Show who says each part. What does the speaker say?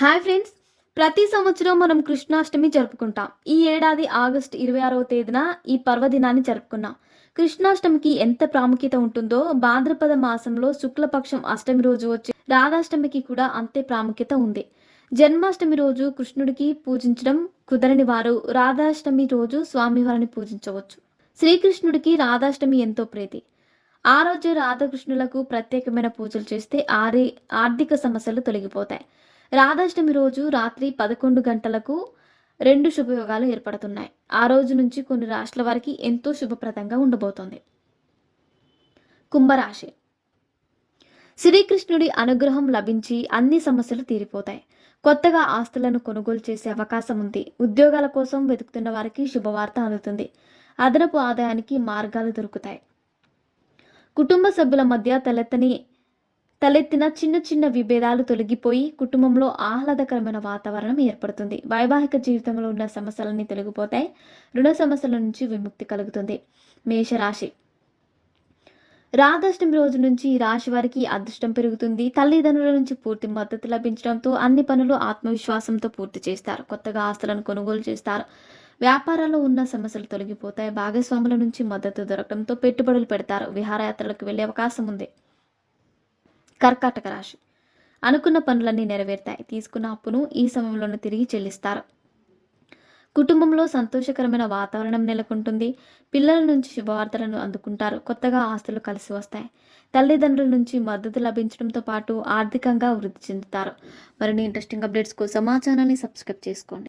Speaker 1: Hi friends. ప్రతి సంవత్సరం మనం కృష్ణాష్టమి జరుపుకుంటాం. ఈ ఏడాది ఆగస్టు ఇరవై ఆరవ తేదీన ఈ పర్వదినాన్ని జరుపుకున్నాం. కృష్ణాష్టమికి ఎంత ప్రాముఖ్యత ఉంటుందో భాద్రపద మాసంలో శుక్లపక్షం అష్టమి రోజు వచ్చే రాధాష్టమికి కూడా అంతే ప్రాముఖ్యత ఉంది. జన్మాష్టమి రోజు కృష్ణుడికి పూజించడం కుదరని వారు రాధాష్టమి రోజు స్వామివారిని పూజించవచ్చు. శ్రీకృష్ణుడికి రాధాష్టమి ఎంతో ప్రీతి. ఆ రోజు రాధాకృష్ణులకు ప్రత్యేకమైన పూజలు చేస్తే ఆరి ఆర్థిక సమస్యలు తొలగిపోతాయి. రాధాష్టమి రోజు రాత్రి పదకొండు గంటలకు రెండు శుభయోగాలు ఏర్పడుతున్నాయి. ఆ రోజు నుంచి కొన్ని రాష్ట్రాల వారికి ఎంతో శుభప్రదంగా ఉండబోతోంది. కుంభరాశి. శ్రీకృష్ణుడి అనుగ్రహం లభించి అన్ని సమస్యలు తీరిపోతాయి. కొత్తగా ఆస్తులను కొనుగోలు చేసే అవకాశం ఉంది. ఉద్యోగాల కోసం వెతుకుతున్న వారికి శుభవార్త అందుతుంది. అదనపు ఆదాయానికి మార్గాలు దొరుకుతాయి. కుటుంబ సభ్యుల మధ్య తలెత్తని తలెత్తిన చిన్న చిన్న విభేదాలు తొలగిపోయి కుటుంబంలో ఆహ్లాదకరమైన వాతావరణం ఏర్పడుతుంది. వైవాహిక జీవితంలో ఉన్న సమస్యలన్నీ తొలగిపోతాయి. రుణ సమస్యల నుంచి విముక్తి కలుగుతుంది. మేషరాశి. రాధాష్టమి రోజు నుంచి రాశి వారికి అదృష్టం పెరుగుతుంది. తల్లిదండ్రుల నుంచి పూర్తి మద్దతు లభించడంతో అన్ని పనులు ఆత్మవిశ్వాసంతో పూర్తి చేస్తారు. కొత్తగా ఆస్తులను కొనుగోలు చేస్తారు. వ్యాపారాల్లో ఉన్న సమస్యలు తొలగిపోతాయి. భాగస్వాముల నుంచి మద్దతు దొరకడంతో పెట్టుబడులు పెడతారు. విహారయాత్రలకు వెళ్ళే అవకాశం ఉంది. కర్కాటక రాశి. అనుకున్న పనులన్నీ నెరవేరుతాయి. తీసుకున్న అప్పును ఈ సమయంలోనే తిరిగి చెల్లిస్తారు. కుటుంబంలో సంతోషకరమైన వాతావరణం నెలకొంటుంది. పిల్లల నుంచి శుభవార్తలను అందుకుంటారు. కొత్తగా ఆస్తులు కలిసి వస్తాయి. తల్లిదండ్రుల నుంచి మద్దతు లభించడంతో పాటు ఆర్థికంగా వృద్ధి చెందుతారు. మరిన్ని ఇంట్రెస్టింగ్ అప్డేట్స్ కోసం మా ఛానల్ని సబ్స్క్రైబ్ చేసుకోండి.